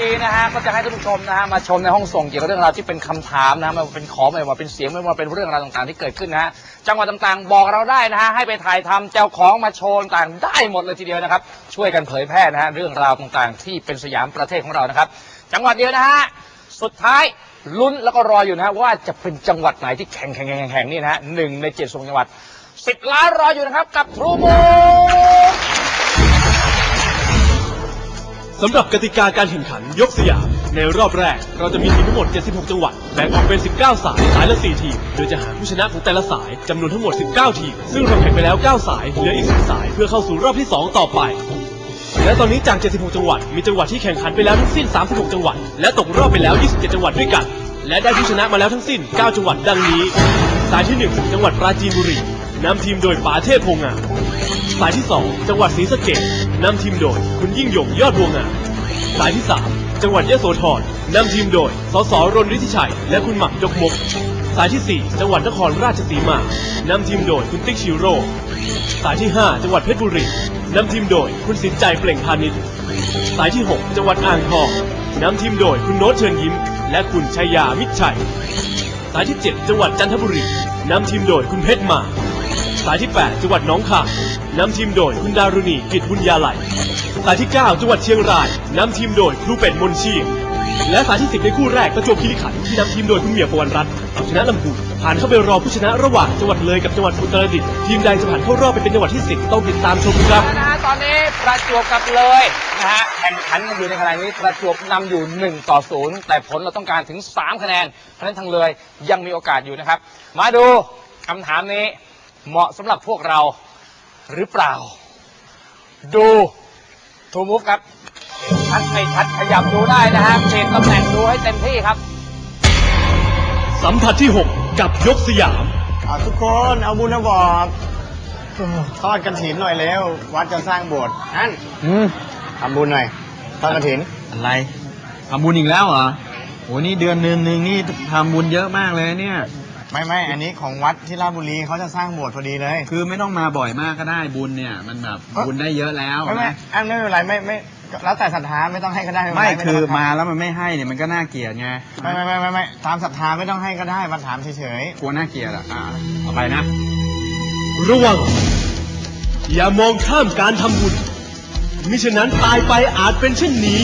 มีนะฮะก็จะให้ท่านผู้ชมนะฮะมาชมในห้องส่งเกี่ยวกับเรื่องราวที่เป็นคำถามนะฮะไมาเป็นขอไม่ว่าเป็นเสียงไม่ว่าเป็นเรื่องราวต่างๆที่เกิดขึ้นนะฮะจังหวัดต่างๆ บอกเราได้นะฮะให้ไปถ่ายทำเจ้าของมาโชว์ต่างๆได้หมดเลยทีเดียวนะครับ ช่วยกันเผยแพร่นะฮะเรื่องราวต่างๆ ที่เป็นสยามประเทศของเรานะครับ จังหวัดเดียวนะฮะสุดท้ายลุ้นแล้วก็รออยู่นะฮะว่าจะเป็นจังหวัดไหนที่แข่งแข่งแข่งแข่งนี่นะฮะหนึ่งในเจ็ดสงจังหวัดสิบล้านรออยู่นะครับกับทรูมู สำหรับกติกาการแข่งขันยกสยาม ในรอบแรก เราจะมีทีมทั้งหมด 76 จังหวัดแบ่งออกเป็น 19 สาย สายละ 4 ทีม โดยจะหาผู้ชนะของแต่ละสายจำนวนทั้งหมด 19 ทีม ซึ่งเราแข่งไปแล้ว 9 สาย เหลืออีก 10 สาย เพื่อเข้าสู่รอบที่ 2 ต่อไป และตอนนี้จาก 76 จังหวัด มีจังหวัดที่แข่งขันไปแล้วทั้งสิ้น 36 จังหวัด และตกรอบไปแล้ว 27 จังหวัดด้วยกัน และได้ผู้ชนะมาแล้วทั้งสิ้น 9 จังหวัดดังนี้ สายที่ 1 จังหวัดปราจีนบุรี นำทีมโดยป๋าเทพพงามสายที่ 2 จังหวัดศรีสะเกษนำทีมโดยคุณยิ่งยงยอดบัวงามสายที่ 3 จังหวัดยะโสธรนำทีมโดยสสรนฤทธิชัย และคุณหม่ำจกมก สายที่ 4 จังหวัดนครราชสีมานำทีมโดยคุณติ๊กชิโร่สายที่ 5 จังหวัดเพชรบุรีนำทีมโดยคุณสินใจเปล่งพาณิชย์สายที่ 6 จังหวัดอ่างทองนำทีมโดยคุณโน้ตเชิญยิ้ม และคุณชัยยามิตรชัย สายที่ 7 จังหวัดจันทบุรีนำทีมโดยคุณเพชรมา สายที่ 8 จังหวัดหนองคายนำทีมโดยคุณดารุณีกิจบุญญาไหลสายที่ 9 จังหวัดเชียงรายนำทีมโดยครูเป็ดมนชีและสายที่ 10 ในคู่แรกประจวบคีรีขันธ์ที่นำทีมโดยคุณเหมียวปวันรัตน์เอาชนะลำพูนผ่านเข้าไปรอผู้ชนะระหว่างจังหวัดเลยกับจังหวัดอุตรดิตถ์ทีมใดจะผ่านเข้ารอบไปเป็นจังหวัดที่ 10 ต้องติดตามชมครับ นะฮะตอนนี้ประจวบกับเลยนะฮะแข่งขันกันอยู่ในขณะนี้ประจวบนำอยู่1ต่อ0แต่ผลเราต้องการถึง 3 คะแนนเพราะฉะนั้นทางเลยยังมีโอกาสอยู่นะครับ มาดูคำถามนี้ เหมาะสำหรับพวกเราหรือเปล่า ดูทูมูฟครับชัดไม่ชัดขยับดูได้นะฮะเปลี่ยนตำแหน่งดูให้เต็มที่ครับ สัมผัสที่ 6 กับยกสยาม อ่าทุกคนเอาบุญมาบอกทอดกระถินหน่อยเร็ววัดจะสร้างโบสถ์นั่นอืมทำบุญหน่อยทอดกระถิน อะไรทำบุญอีกแล้วเหรอโหนี่เดือนหนึ่งหนึ่งนี่ทำบุญเยอะมากเลยเนี่ย ไม่ไม่อันนี้ของวัดที่ราชบุรีเขาจะสร้างโบสถ์พอดีเลย คือไม่ต้องมาบ่อยมากก็ได้บุญเนี่ย มันแบบเอ้อบุญได้เยอะแล้วไม่ไม่นะอันไม่เป็นไรไม่ไม่แล้วแต่ศรัทธาไม่ต้องให้ก็ได้ไม่เป็นรคือไต้งมาแล้วมันไม่ให้เนี่ยมันก็น่าเกลียดไงไม่ไม่ไม่ไม่ไม่ตามศรัทธาไม่ต้องให้ก็ได้มาถามเฉยกลัวน่าเกลียดอะอ่าเอาไปนะ ระวัง อย่ามองข้ามการทำบุญมิฉะนั้นตายไปอาจเป็นเช่นนี้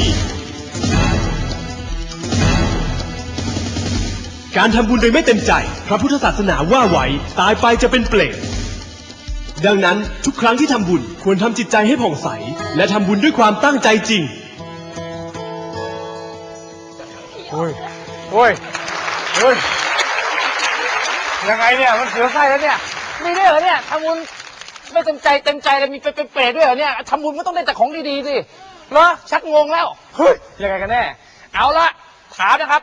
การทำบุญโดยไม่เต็มใจ พระพุทธศาสนาว่าไว้ตายไปจะเป็นเปรตดังนั้นทุกครั้งที่ทำบุญควรทำจิตใจให้ผ่องใส และทำบุญด้วยความตั้งใจจริง โอ้ย โอ้ย โอ้ย ยังไงเนี่ย มันเสือไส้แล้วเนี่ย มีด้วยเหรอเนี่ยทำบุญไม่เต็มใจเต็มใจเลยมีเป็นเป็นเปรตด้วยเหรอเนี่ยทำบุญมันต้องได้แต่ของดีๆสิเหรอชักงงแล้ว เฮ้ย ยังไงกันแน่ เอาละถามนะครับ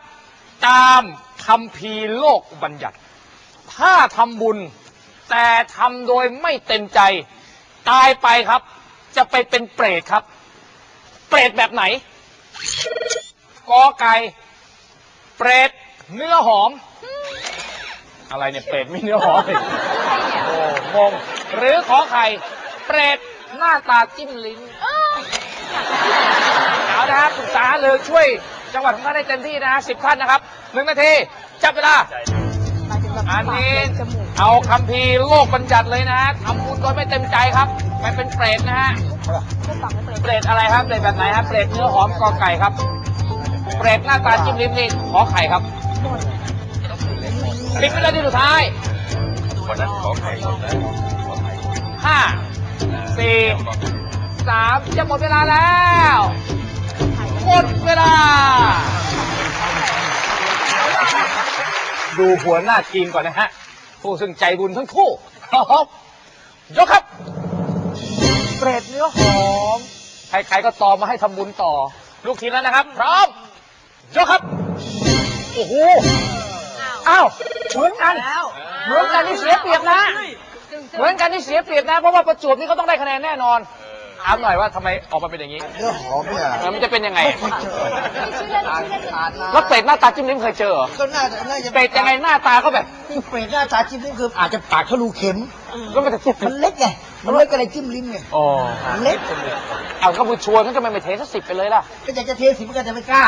ตาม คำพีโลกบัญญัติ ถ้าทำบุญ แต่ทำโดยไม่เต็มใจ ตายไปครับ จะไปเป็นเปรตครับ เปรตแบบไหนกอไก่เปรตเนื้อหอม อะไรเนี่ยเปรตไม่เนื้อหอมอีกโอ้งงหรือขอไข่เปรตหน้าตาจิ้มลิ้นเอานะฮะปรึกษาเลยช่วยจังหวัดของท่านได้เต็มที่นะฮะสิบท่านนะครับ หนึ่งนาที จับเวลาอันนี้เอาคำพีร์โลกบัญญัติเลยนะฮะทำบุญโดยไม่เต็มใจครับ ไปเป็นเปรตนะฮะเปรตอะไรครับ เปรตแบบไหนครับ เปรตเนื้อหอมกอไก่ครับ เปรตหน้าตาจิ้มลิ้มนี่ขอไข่ครับสิบวินาทีสุดท้ายห้าสี่สามจะหมดเวลาแล้ว หมดเวลา ดูหัวหน้าทีมก่อนนะฮะ ผู้ซึ่งใจบุญทั้งคู่พร้อมยกครับเปรตเนื้อหอม ใครๆก็ตอมมาให้ทำบุญต่อ ลูกทีมแล้วนะครับ พร้อม ยกครับ โอ้โห อ้าวเหมือนกัน เหมือนกันที่เสียเปรียบนะ เหมือนกันที่เสียเปรียบนะ เพราะว่าประจวบนี่ก็ต้องได้คะแนนแน่นอน ถามหน่อยว่าทำไมออกมาเป็นอย่างนี้เนื้อหอมเนี่ยเออมันจะเป็นยังไงชื่อเล่นชื่อเล่นขาดนะแล้วเป็ดหน้าตาจิ้มลิ้มเคยเจอเหรอก็น่าจะน่าจะเป็ดยังไงหน้าตาเขาแบบเป็ดหน้าตาจิ้มลิ้มคืออาจจะปากทะลุเข็มก็มันจะเทียบมันเล็กไงมันเล็กก็เลยจิ้มลิ้มไงอ๋อมันเล็กเอาก็บูชวนมันจะไม่ไปเทสักสิบไปเลยล่ะก็อยากจะเทสิมันก็จะไม่กล้า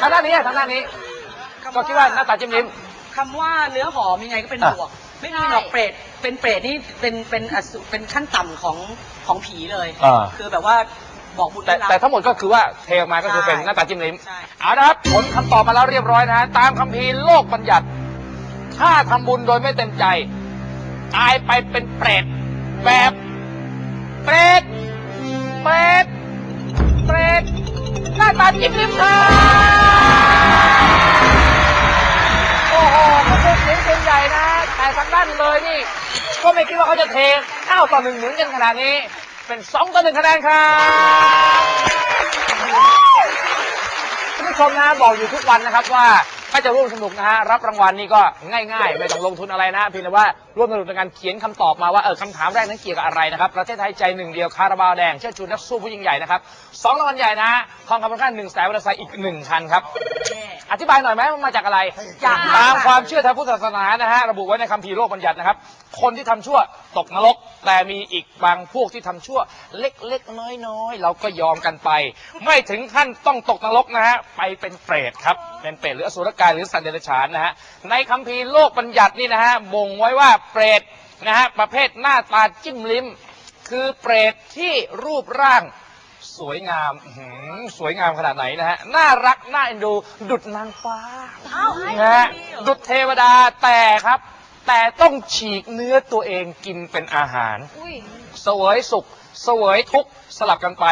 ทางด้านนี้อะทางด้านนี้ ก็คิดว่าหน้าตาจิ้มลิ้มคำว่าเนื้อหอมยังไงก็เป็นอะบวก ไม่มีหรอกเปรต เป็นเปรตนี่เป็นเป็นอสุเป็นขั้นต่ำของของผีเลยอ่า คือแบบว่าบอกบุญแต่ไม่รับ แต่ทั้งหมดก็คือว่าเทออกมาก็คือเป็นหน้าตาจิ้มลิ้ม ใช่ เอาละครับผลคำตอบมาแล้วเรียบร้อยนะฮะตามคัมภีร์โลกบัญญัติ ถ้าทำบุญโดยไม่เต็มใจ ตายไปเป็นเปรตแบบเปรตเปรตเปรตหน้าตาจิ้มลิ้มครับ ทางด้านเลยนี่ ก็ไม่คิดว่าเขาจะเทเก้าต่อหนึ่งเหมือนกันขนาดนี้ เป็นสองต่อหนึ่งคะแนนครับท่านผู้ชมนะบอกอยู่ทุกวันนะครับว่า ถ้าจะร่วมสนุกนะฮะรับรางวัลนี่ก็ง่ายๆ ไม่ต้องลงทุนอะไรนะเพียงแต่ว่าร่วมสนุกในการเขียนคำตอบมาว่าเออคำถามแรกนั้นเกี่ยวกับอะไรนะครับประเทศไทยใจหนึ่งเดียวคาราบาวแดงเชิดชูนักสู้ผู้ยิ่งใหญ่นะครับสองรางวัลใหญ่นะฮะทองคำมูลค่าหนึ่งแสนมอเตอร์ไซค์อีกหนึ่งคันครับ อธิบายหน่อยไหมว่ามาจากอะไรจาก ตามความเชื่อทางพุทธศาสนานะฮะระบุไว้ในคัมภีร์โลกบัญญัตินะครับ คนที่ทำชั่วตกนรก แต่มีอีกบางพวกที่ทำชั่ว เล็กๆน้อยๆเราก็ยอมกันไป ไม่ถึงขั้นต้องตกนรกนะฮะไปเป็นเปรตครับเป็นเปรตหรืออสุรกายหรือสัตว์เดรัจฉานนะฮะในคัมภีร์โลกบัญญัตินี่นะฮะบ่งไว้ว่าเปรตนะฮะประเภทหน้าตาจิ้มลิ้ม คือเปรตที่รูปร่างสวยงามอื้อหือสวยงามขนาดไหนนะฮะ น่ารัก น่าเอ็นดู ดุดนางฟ้านะฮะดุดเทวดาแต่ครับ แต่ต้องฉีกเนื้อตัวเองกินเป็นอาหารเสวยสุข เสวยทุกข์สลับกันไป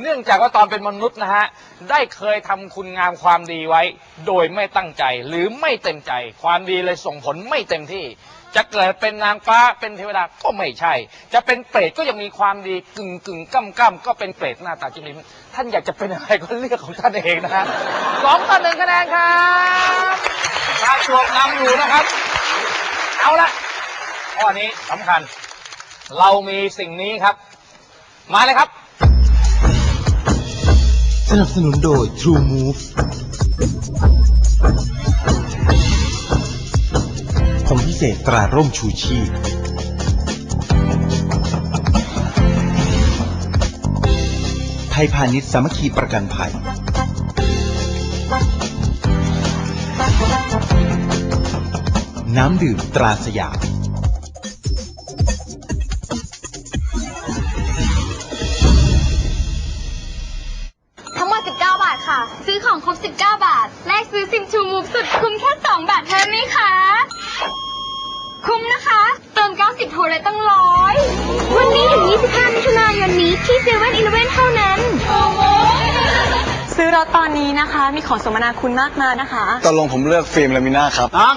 เนื่องจากว่าตอนเป็นมนุษย์นะฮะ ได้เคยทำคุณงามความดีไว้ โดยไม่ตั้งใจหรือไม่เต็มใจ ความดีเลยส่งผลไม่เต็มที่ จะเกิดเป็นนางฟ้าเป็นเทวดาก็ไม่ใช่ จะเป็นเปรตก็ยังมีความดีกึ่งกึ่งก้ำก้ำก็เป็นเปรตหน้าตาจิ้มลิ้มท่านอยากจะเป็นอะไรก็เลือกของท่านเองนะฮะสองต่อหนึ่งคะแนนครับทางชวงนำอยู่นะครับ เอาละข้อนี้สำคัญ เรามีสิ่งนี้ครับ มาเลยครับ สนับสนุนโดย True Move ผมพิเศษตราร่มชูชีพ ไทยพาณิชย์สามัคคีประกันภัย น้ำดื่มตราสยามทั้งหมด 19 บาทค่ะ ซื้อของครบ 19 บาท แลกซื้อซิมชูมูฟสุดคุ้มแค่ 2 บาทเท่านั้นไหมคะคุ้มนะคะ เติม 90โทรเลยตั้งร้อยวันนี้ถึง 25มิถุนายนนี้ที่เซเว่นอีเลเวนเท่านั้น ซื้อรถตอนนี้นะคะ มีของสมนาคุณมากมายนะคะ ตกลงผมเลือกฟิล์มลามิน่าครับ น้อง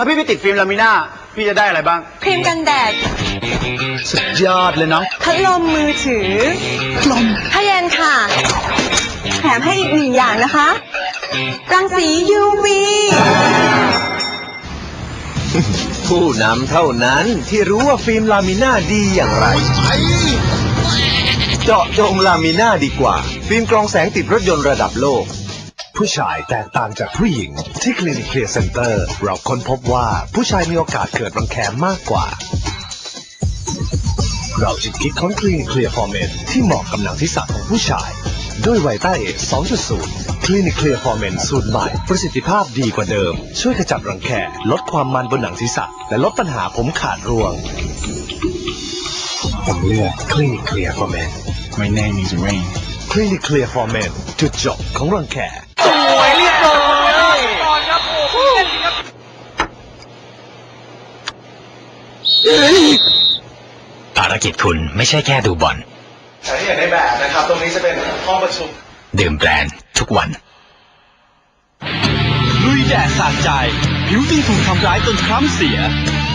ถ้าพี่ไปติดฟิล์มลามิน่าพี่จะได้อะไรบ้าง ครีมกันแดด สุดยอดเลยน้องพัดลมมือถือลมผ้าเย็นค่ะ แถมให้อีกหนึ่งอย่างนะคะ รังสี UV ผู้นำเท่านั้นที่รู้ว่าฟิล์มลามิน่าดีอย่างไร เจาะจงลามิน่าดีกว่า ฟิล์มกรองแสงติดรถยนต์ระดับโลก ผู้ชายแตกต่างจากผู้หญิง ที่คลินิกเคลียร์เซ็นเตอร์เราค้นพบว่าผู้ชายมีโอกาสเกิดรังแคมากกว่า เราจึงคิดค้นคลินิกเคลียร์ฟอร์เมนที่เหมาะกับหนังที่สระของผู้ชาย ด้วยไวต้าเอ2.0 คลินิกเคลียร์ฟอร์เมนสูตรใหม่ ประสิทธิภาพดีกว่าเดิม ช่วยขจัดรังแคลดความมันบนหนังศีรษะและลดปัญหาผมขาดร่วงผมเลือกคลินิกเคลียร์ฟอร์แมน My name is Rain คลินิกเคลียร์ฟอร์แมนจุดจบของรังแค สวยเรียบร้อยก่อนครับโอ้โหเล่นดีครับภารกิจคุณไม่ใช่แค่ดูบอลแต่ที่เห็นในแบบนะครับ ตรงนี้จะเป็นห้องประชุม ดื่มแบรนด์ทุกวันลุยแดดสาดใจ ผิวที่ถูกทำร้ายจนคล้ำเสีย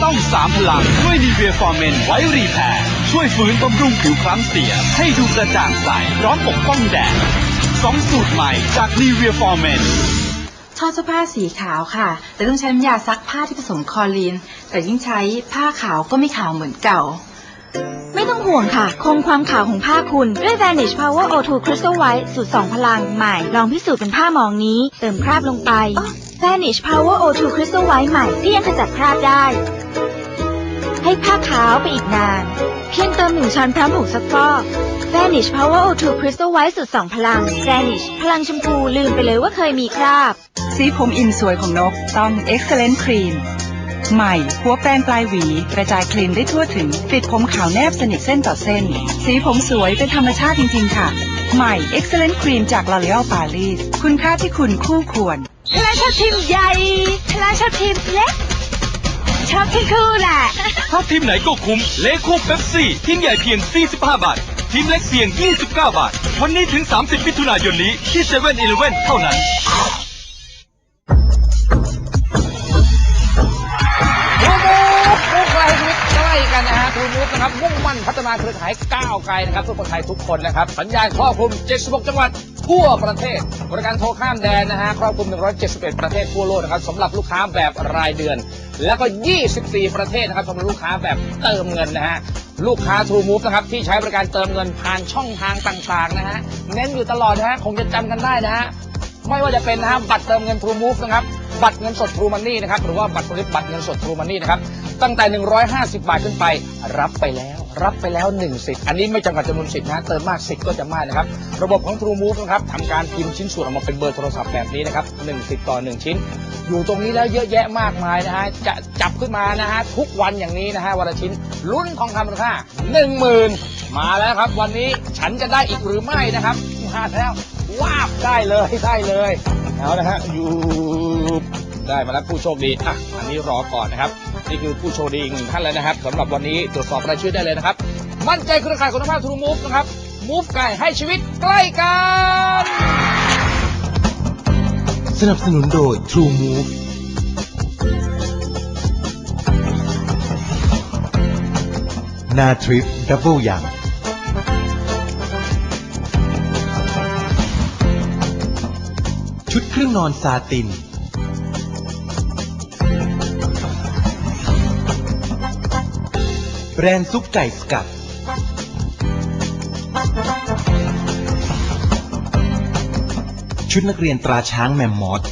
ต้องสามพลังด้วยนีเวียฟอร์เมนไวท์รีแพร์ช่วยฟื้นบำรุงผิวคล้ำเสีย ให้ดูกระจ่างใสพร้อมปกป้องแดด สองสูตรใหม่จากนีเวียฟอร์เมนชอบเสื้อผ้าสีขาวค่ะ แต่ต้องใช้น้ำยาซักผ้าที่ผสมคลอรีน แต่ยิ่งใช้ผ้าขาวก็ไม่ขาวเหมือนเก่า ไม่ต้องห่วงค่ะ คงความขาวของผ้าคุณ ด้วย Vanish Power O2 Crystal White สูตร 2 พลังใหม่ ลองพิสูจน์เป็นผ้ามองนี้ เติมคราบลงไป Vanish Power O2 Crystal White ใหม่ที่ยังขจัดคราบได้ ให้ผ้าขาวไปอีกนาน เพียงเติมหนึ่งช้อนพร้อมผงซักฟอก Vanish Power O2 Crystal White สูตร2พลัง Vanish พลังชมพูลืมไปเลยว่าเคยมีคราบ สีผมอิ่มสวยของนกต้อง Excellent Cream ใหม่ หัวแปรงปลายหวี กระจายคลีนได้ทั่วถึง ติดผมขาวแนบสนิทเส้นต่อเส้น สีผมสวยเป็นธรรมชาติจริง ๆ ค่ะ ใหม่ Excellent Cream จาก L'Oreal Paris คุณค่าที่คุณคู่ควรพลาชอบทีมใหญ่พลาชอบทีมเล็ก ชอบที่คู่แหละ ถ้าทีมไหนก็คุ้มเลคู่เป๊ปซี่ทีมใหญ่เพียง 45 บาท ทีมเล็กเพียง 29 บาท วันนี้ถึง 30 มิถุนายนนี้ที่เซเว่นอีเลเว่นเท่านั้น นะครับมุ่งมั่นพัฒนาเครือข่ายก้าวไกลนะครับเพื่อคนไทยทุกคนนะครับสัญญาณครอบคลุม 76 จังหวัดทั่วประเทศ บริการโทรข้ามแดนนะฮะครอบคลุม 171 ประเทศทั่วโลกนะครับสำหรับลูกค้าแบบรายเดือน แล้วก็ 24 ประเทศนะครับสำหรับลูกค้าแบบเติมเงินนะฮะลูกค้า True Move นะครับที่ใช้บริการเติมเงินผ่านช่องทางต่างๆนะฮะเน้นอยู่ตลอดนะฮะคงจะจำกันได้นะฮะ ไม่ว่าจะเป็นนะฮะบัตรเติมเงิน True Move นะครับบัตรเงินสด True Money นะครับหรือว่าบัตรผลิตบัตรเงินสด True Money นะครับตั้งแต่ 150 บาทขึ้นไป รับไปแล้ว รับไปแล้ว1สิทธิ์อันนี้ไม่จำกัดจำนวนสิทธิ์นะเติมมากสิทธิ์ก็จะมากนะครับระบบของ True Move นะครับทำการพิมพ์ชิ้นส่วนออกมาเป็นเบอร์โทรศัพท์แบบนี้นะครับ1สิทธิ์ต่อ 1 ชิ้น อยู่ตรงนี้แล้วเยอะแยะมากมายนะฮะจะจับขึ้นมานะฮะทุกวันอย่างนี้นะฮะวันละชิ้นลุ้นทองคำมูลค่า10,000 มาแล้วครับ วันนี้ฉันจะได้อีกหรือไม่นะครับ มาแล้ววาบได้เลยได้เลยเอานะฮะอยู่ได้มาแล้วผู้โชคดีอะอันนี้รอก่อนนะครับ นี่คือผู้โชคดีอีกหนึ่งท่านแล้วนะครับสำหรับวันนี้ตรวจสอบรายชื่อได้เลยนะครับ มั่นใจเครือข่ายคุณภาพทรูมูฟนะครับมูฟไก่ให้ชีวิตใกล้กันสนับสนุนโดย True Move นาทริปดับเบิลยัง ชุดเครื่องนอนซาติน แบรนด์ซุปไก่สกัด ชุดนักเรียนตราช้างแมมมอส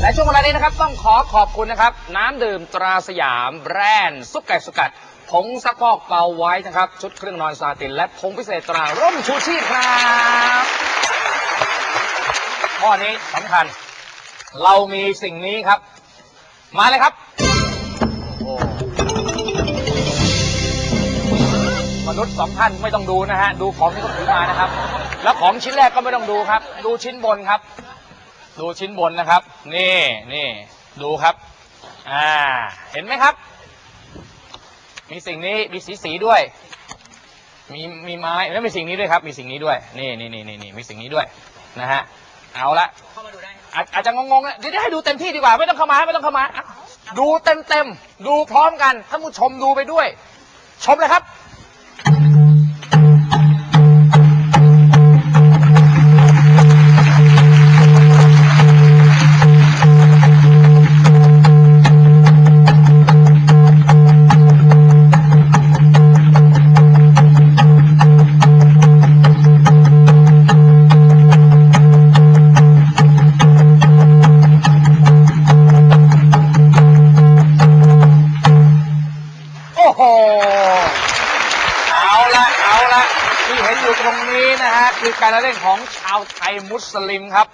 และช่วงเวลานี้นะครับต้องขอขอบคุณนะครับ น้ำดื่มตราสยามแบรนด์ซุปไก่สกัด ผงซักฟอกเบาไว้นะครับ ชุดเครื่องนอนซาติน และผงพิเศษตราร่มชูชีพครับข้อนี้สำคัญ เรามีสิ่งนี้ครับ มาเลยครับมนุษย์สองท่านไม่ต้องดูนะฮะ ดูของที่เขาถือมานะครับ แล้วของชิ้นแรกก็ไม่ต้องดูครับ ดูชิ้นบนครับ ดูชิ้นบนนะครับ นี่นี่ดูครับ อ่า เห็นไหมครับ มีสิ่งนี้มีสีสีด้วย มีมีไม้แล้วมีสิ่งนี้ด้วยครับ มีสิ่งนี้ด้วย นี่นี่นี่นี่มีสิ่งนี้ด้วยนะฮะเอาละเข้ามาดูได้อาจจะงงๆนะเดี๋ยวให้ดูเต็มที่ดีกว่าไม่ต้องเข้ามาไม่ต้องเข้ามาดูเต็มเต็มๆดูพร้อมกันท่านผู้ชมดูไปด้วย ชมเลยครับ สลิมครับ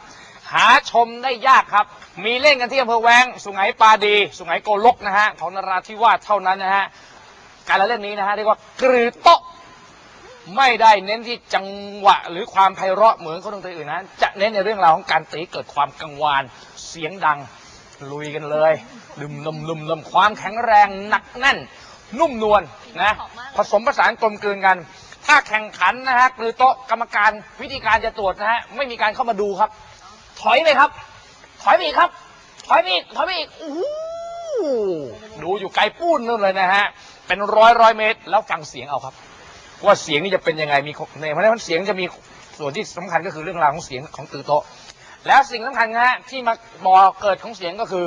หาชมได้ยากครับ มีเล่นกันที่อำเภอแวง สุไหงปาดี สุไหงโกลกนะฮะของนราธิวาสเท่านั้นนะฮะการละเล่นนี้นะฮะเรียกว่ากรือโตะไม่ได้เน้นที่จังหวะหรือความไพเราะเหมือนคนดนตรีอื่นนะจะเน้นในเรื่องราวของการตีเกิดความกังวานเสียงดังลุยกันเลยลืมลมลืมลมความแข็งแรงหนักแน่น นุ่มนวลนะผสมผสานกลมกลืนกัน ถ้าแข่งขันนะฮะหรือโต๊ะกรรมการวิธีการจะตรวจนะฮะไม่มีการเข้ามาดูครับ ถอยเลยครับ ถอยไปอีกครับ ถอยไปอีกถอยไปอีกอู้หูดูอยู่ไกลปูนนู่นเลยนะฮะเป็นร้อยร้อยเมตร แล้วฟังเสียงเอาครับ ว่าเสียงนี่จะเป็นยังไงมีในเพราะฉะนั้นเสียงจะมีส่วนที่สำคัญก็คือเรื่องราวของเสียงของตือโตะแล้วสิ่งสำคัญนะฮะที่มาบอกเกิดของเสียงก็คือ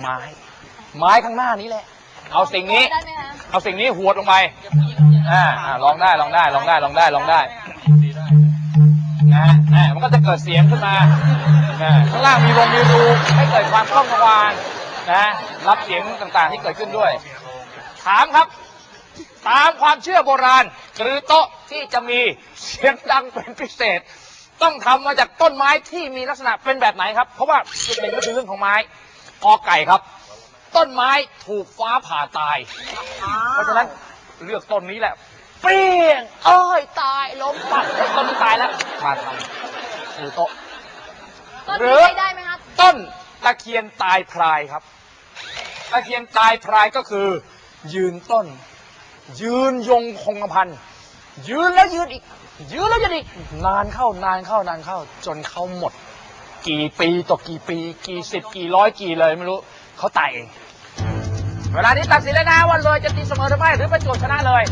ไม้ ไม้ข้างหน้านี้แหละ เอาสิ่งนี้ เอาสิ่งนี้หวดลงไป อ่าอ่าลองได้ลองได้ลองได้ลองได้ลองได้นะฮะอ่ามันก็จะเกิดเสียงขึ้นมาข้างล่างมีวงมีรูให้เกิดความกล้องกังวานนะรับเสียงต่างๆที่เกิดขึ้นด้วย ถามครับ ตามความเชื่อโบราณกรือโต๊ะที่จะมีเสียงดังเป็นพิเศษ ต้องทำมาจากต้นไม้ที่มีลักษณะเป็นแบบไหนครับ เพราะว่าจุดเด่นก็คือเรื่องของไม้กอไก่ครับ ต้นไม้ถูกฟ้าผ่าตาย เพราะฉะนั้น เลือกต้นนี้แหละ เปรี้ยง เอ้ยตายล้มปัดเอ้ยต้นนี้ตายแล้ว มาทำคือโต๊ะ ต้นหรืนี้อใช้ได้ไหมคะต้นตะเคียนตายพรายครับ ตะเคียนตายพรายก็คือ ยืนต้น ยืนยงคงกระพันยืนแล้วยืนอีก ยืนแล้วยืนอีก นานเข้านานเข้านานเข้า จนเขาหมด กี่ปีต่อกี่ปี กี่สิบกี่ร้อยกี่เลยไม่รู้เขาตายเอง เวลานี้ตัดสินแล้วนะว่าเลยจะตีเสมอหรือไม่หรือประจวบชนะเลย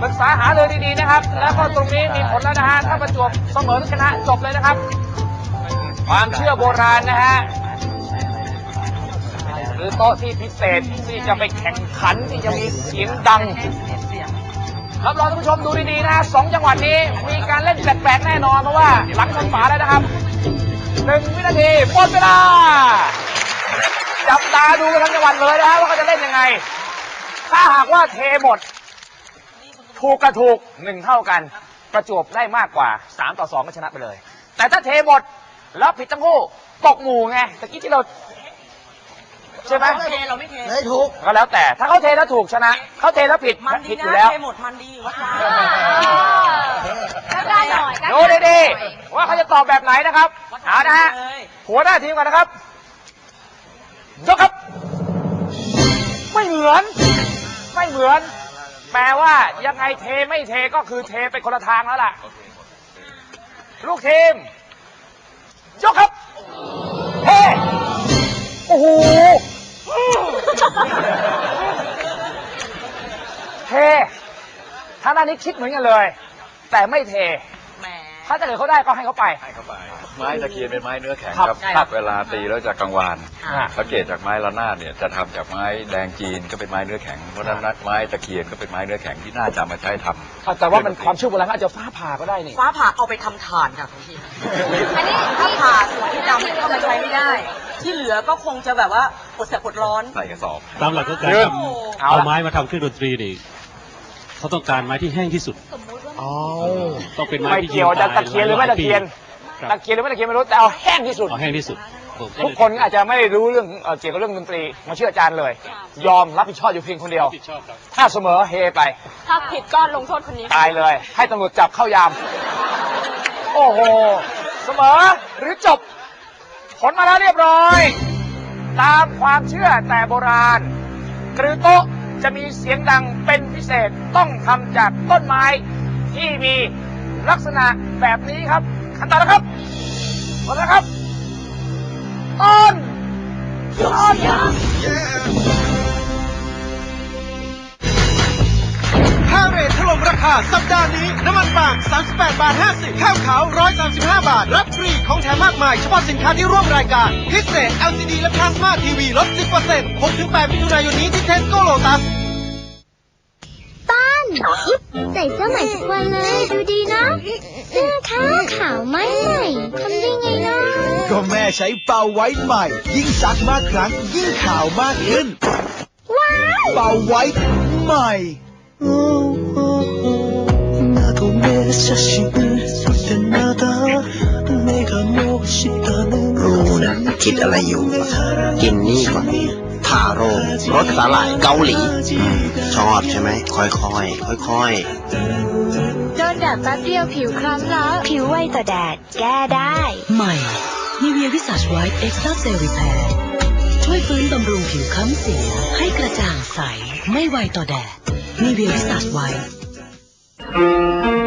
ปรึกษาหาเลยดีๆนะครับ แล้วก็ตรงนี้มีผลแล้วนะฮะถ้าประจวบเสมอหรือชนะจบเลยนะครับ ความเชื่อโบราณนะฮะหรือโต๊ะที่พิเศษที่จะไปแข่งขันที่จะมีเสียงดังรับรองท่านผู้ชมดูดีๆนะสองจังหวัดนี้มีการเล่นแปลกๆแน่นอนเพราะว่าหลังชนฝาแล้วนะครับหนึ่งวินาทีหมดเวลา จับตาดูกันทั้งจังหวัดเลยนะฮะว่าเขาจะเล่นยังไง ถ้าหากว่าเทหมด ถูกกับถูกหนึ่งเท่ากัน ประจวบได้มากกว่าสามต่อสองก็ชนะไปเลย แต่ถ้าเทหมดแล้วผิดทั้งคู่ตกหมู่ไงตะกี้ที่เรา ใช่ไหมเทถูกก็แล้วแต่ถ้าเขาเทแล้วถูกชนะ เขาเทแล้วผิดผิดอยู่แล้วก็ได้หน่อยดูดีๆว่าเขาจะตอบแบบไหนนะครับเอานะฮะ หัวหน้าทีมกันนะครับ ยกครับ ไม่เหมือน ไม่เหมือน แปลว่ายังไงเทไม่เทก็คือเทไปคนละทางแล้วล่ะ ลูกทีม ยกครับ เท โอ้โห เทท่านนี้คิดเหมือนกันเลย แต่ไม่เท ถ้าจะเกิดเขาได้ก็ให้เขาไป ไม้ตะเคียนเป็นไม้เนื้อแข็งครับครับใช่ครับ เวลาตีแล้วจะกังวานอ่า สังเกตจากไม้ระนาดเนี่ยจะทำจากไม้แดงจีนก็เป็นไม้เนื้อแข็งเพราะฉะนั้นไม้ตะเคียนก็เป็นไม้เนื้อแข็งที่น่าจะเอามาใช้ทำแต่ว่ามันความเชื่อโบราณอาจจะฟ้าผ่าก็ได้นี่ ฟ้าผ่าเอาไปทำฐานค่ะคุณพี่อันนี้ถ้าผ่าส่วนที่ดำเนี่ยก็มาใช้ไม่ได้ ที่เหลือก็คงจะแบบว่าปวดแสบปวดร้อน ใส่กระสอบ ตามหลักก็การยืนทเอาำเอาละไม้มาทำเครื่องดนตรีนี่ เขาต้องการไม้ที่แห้งที่สุด อ๋อ ต้องเป็นไม้ไม่ที่เกี่ยวจะนตะเคียนหรือไม่ตะเคียนครับตะเคียนหรือไม่ตะเคียนไม่รู้แต่เอาแห้งที่สุด เอาแห้งที่สุดผมก็เลยทุกคนอาจจะไม่ได้รู้เรื่องเอ่อเกี่ยวกับเรื่องดนตรี มาเชื่ออาจารย์เลย ยอมรับผิดชอบอยู่เพียงคนเดียวผิดชอบครับถ้าเสมอเฮไป ถ้าผิดก็ลงโทษคนนี้ ตายเลย ให้ตำรวจจับเข้ายาม โอ้โห เสมอหรือจบ ผลมาแล้วเรียบร้อย ตามความเชื่อแต่โบราณ กรือโต๊ะ จะมีเสียงดังเป็นพิเศษต้องทำจากต้นไม้ที่มีลักษณะแบบนี้ครับขั้นตอนนะครับหมดแล้วครับต้นต้นาคาสัปดาห์นี้น้ำมันปาล์ม38 บาท 50 ข้าวขาว 135 บาท รับฟรีของแถมมากมาย เฉพาะสินค้าที่ร่วมรายการ พิเศษ LCD และพลาสมาทีวีลด 10% 6-8มิถุนายนนี้ที่เทสโกโลตัสต้นยิบใส่เสื้อใหม่ทุกวันเลย ดูดีนะ เสื้อขาวขาวไหมใหม่ทำได้ไงนะก็แม่ใช้เป่าไว้ใหม่ ยิ่งซักมากครั้ง ยิ่งขาวมากขึ้น ว้าว เป่าไว้ใหม่ รู้นะคิดอะไรอยู่ กินนี่ก่อนทาโร่รสสาหร่ายเกาหลี ชอบใช่ไหม ค่อยๆ ค่อยๆ โดนแดดแป๊บเดียวผิวคล้ำแล้ว ผิวไวต่อแดด แก้ได้ ใหม่นิเวียวิสัชไวท์เอ็กซ์ตร้าเซลรีแพร์ช่วยฟื้นบำรุงผิวค้ำเสีย ให้กระจ่างใส ไม่ไวต่อแดดนิเวียวิสัชไวท์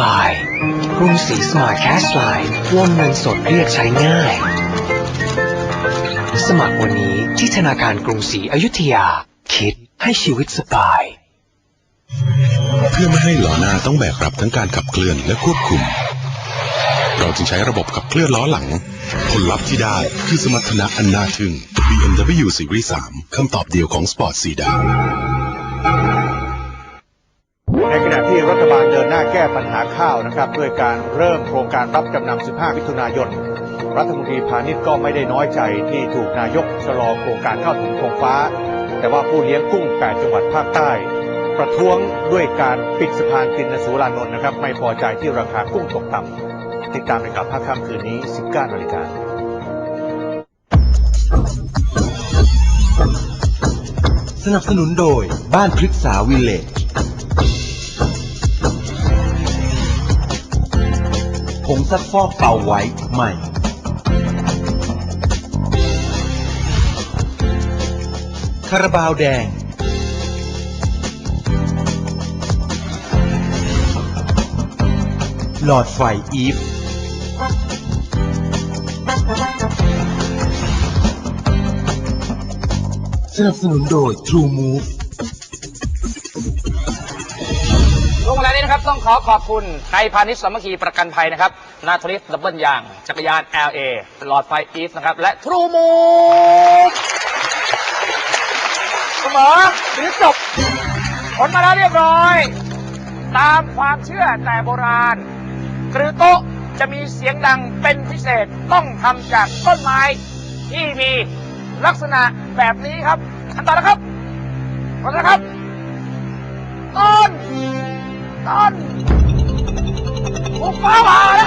บายกรุงศรีสมาร์ทแคชไลน์วงเงินสดเรียกใช้ง่าย สมัครวันนี้ที่ธนาคารกรุงศรีอยุธยา คิดให้ชีวิตสบาย เพื่อไม่ให้ล้อหน้าต้องแบกรับทั้งการขับเคลื่อนและควบคุม เราจึงใช้ระบบขับเคลื่อนล้อหลัง ผลลัพธ์ที่ได้คือสมรรถนะอันน่าทึ่ง BMW Series 3คำตอบเดียวของสปอร์ตซีดาน ในขณะที่รัฐบาลเดินหน้าแก้ปัญหาข้าวนะครับด้วยการเริ่มโครงการรับจำนำ 15 มิถุนายน รัฐมนตรีพาณิชย์ก็ไม่ได้น้อยใจที่ถูกนายกชะลอโครงการข้าวถุงธงฟ้า แต่ว่าผู้เลี้ยงกุ้ง 8 จังหวัดภาคใต้ ประท้วงด้วยการปิดสะพานตินสุรานนท์นะครับ ไม่พอใจที่ราคากุ้งตกต่ำติดตามในข่าวภาคค่ำคืนนี้ 19นาฬิกาสนับสนุนโดยบ้านพฤกษาวิลเลจ งซักฟอกเป่าไว้ใหม่ คาราบาวแดง หลอดไฟอีฟ สนับสนุนโดย True Move ต้องขอขอบคุณไทยพาณิชย์สามัคคีประกันภัยนะครับ นาทริสดับเบิลยาง จักรยาน LA หลอดไฟอีฟนะครับ และทรูมูเสมอหรือจบผลมาแล้วเรียบร้อย ตามความเชื่อแต่โบราณ กรือโต๊ะจะมีเสียงดังเป็นพิเศษต้องทำจากต้นไม้ที่มีลักษณะแบบนี้ครับขั้นตอนนะครับก่อนนะครับต้น ต้นถูกฟ้าผ่าแล้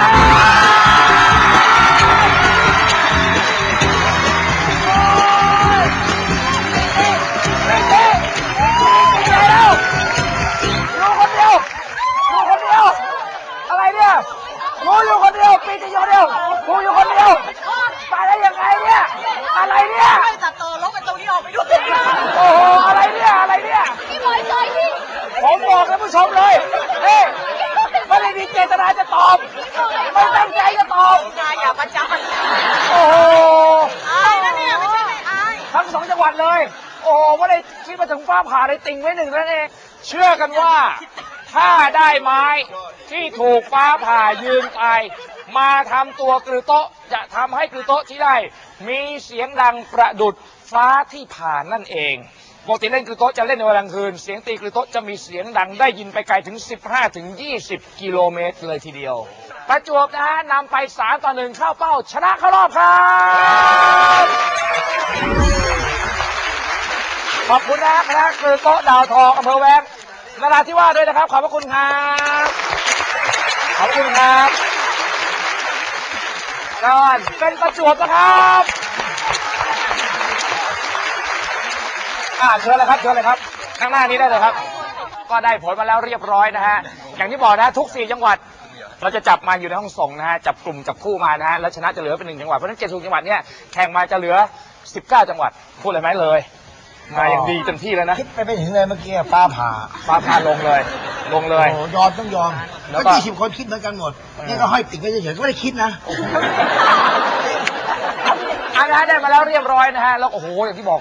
วอยู่คนเดียวอยู่คนเดียวอะไรเนี่ยอยู่คนเดียวปีจะอยู่คนเดียวหนูอยู่คนเดียวตายได้ยังไงเนี่ยอะไรเนี่ยไม่ตัดต่อลบไปตรงนี้ออกไปด้วยโอ้โหอะไรเนี่ยอะไรเนี่ยพี่บอยใจพี่ผมบอกท่านผู้ชมเลยไม่ได้มีเจตนาจะต อบไม่ตั้งใจจะตอบนายอย่าประจานโอ้โหอายนะเนี่ยไม่ใช่ไม่อายทั้งสองจังหวัดเลย โอ้โหไม่ได้คิดมาถึงฟ้าผ่าเลยติ่งไว้หนึ่งนั่นเอง เชื่อกันว่า ถ้าได้ไม้ที่ถูกฟ้าผ่ายืนไปมาทำตัวกรือโต๊ะจะทำให้กรือโต๊ะที่ได้ มีเสียงดังประดุดฟ้าที่ผ่านนั่นเอง ปกติเล่นกรือโต๊ะจะเล่นในเวลากลางคืน เสียงตีกรือโต๊ะจะมีเสียงดังได้ยินไปไกลถึง 15 ถึง 20 กิโลเมตรเลยทีเดียว ประจวบนะฮะนำไป3ต่อ1เข้าเป้า ชนะเข้ารอบครับ ขอบคุณนะคณะกรือโต๊ะดาวทองอำเภอแวงนราธิวาสด้วยนะครับ ขอบพระคุณครับขอบคุณครับก่อนเป็นประจวบนะครับ อ่าเชิญเลยครับเชิญเลยครับ ข้างหน้านี้ได้เลยครับ ก็ได้ผลมาแล้วเรียบร้อยนะฮะ อย่างที่บอกนะทุกสี่จังหวัด เราจะจับมาอยู่ในห้องส่งนะฮะ จับกลุ่มจับคู่มานะฮะ แล้วชนะจะเหลือเป็นหนึ่งจังหวัด เพราะฉะนั้นเจ็ดจังหวัดเนี่ยแข่งมาจะเหลือ 19 จังหวัด พูดเลยไหมเลย มาอย่างดีเต็มที่แล้วนะ คิดไปไม่ถึงเลยเมื่อกี้ฟ้าผ่าฟ้าผ่าลงเลย ลงเลย โอ้โหยอมต้องยอมแล้แล้ววก็ ยี่สิบคนคิดเหมือนกันหมดนี่ก็ห้อยติดไว้เฉยๆก็ไม่ได้คิดนะ อันนะฮะได้มาแล้วเรียบร้อยนะฮะ แล้วโอ้โหอย่างที่บอก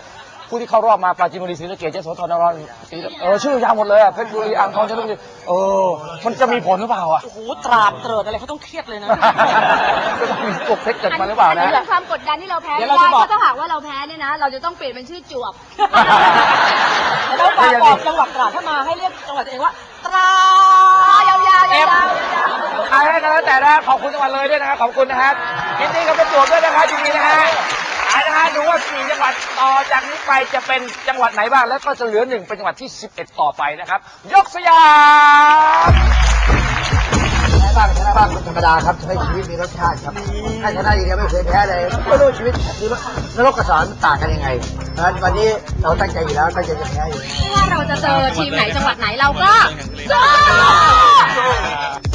ผู้ที่เข้ารอบมาปราจีนบุรีศรีสะเกษเจ้าโสธรนครศรีเออชื่อยาวหมดเลยอะเพชรบุรีอ่างทองจันทบุรีเออ มันจะมีผลหรือเปล่าอะโอ้โหตราบเตริดอะไรเขาต้องเครียดเลยนะจะต้องมีพวกเทคนิคมาหรือเปล่าอันนะ นี้เป็นความกดดันที่เราแพ้เดี๋ไม่ยวเราได้จะบอกเพราะถ้าหากว่าเราแพ้เนี่ยนะ เราจะต้องเปลี่ยนเป็นชื่อจวบ แล้วฝากบอกจังหวัดตราดถ้ามาให้เรียกจังหวัดตัวเองว่าตราด ยาวๆยาวๆเอฟ ยาวอะไรกันแล้วแต่นะขอบคุณจังหวัดเลยด้วยนะครับขอบคุณนะครับยินดีกับประจวบด้วยนะครับยินดีนะฮะอ่านะฮะ ดูว่าสี่จังหวัดต่อจากนี้ไปจะเป็นจังหวัดไหนบ้าง แล้วก็จะเหลือหนึ่งเป็นจังหวัดที่ 11 ต่อไปนะครับ ยกสยามแพ้บ้างชนะบ้างเป็นธรรมดาครับให้ชีวิตมีรสชาติครับถ้าชนะอย่างเดียวไม่เคยแพ้เลยไม่รู้ชีวิตคือนรกกับสวรรค์ต่างกันยังไงเพราะฉะนั้นวันนี้เราตั้งใจอยู่แล้วตั้งใจจะแพ้อยู่ถ้าเราจะเจอทีมไหนจังหวัดไหนเราก็สู้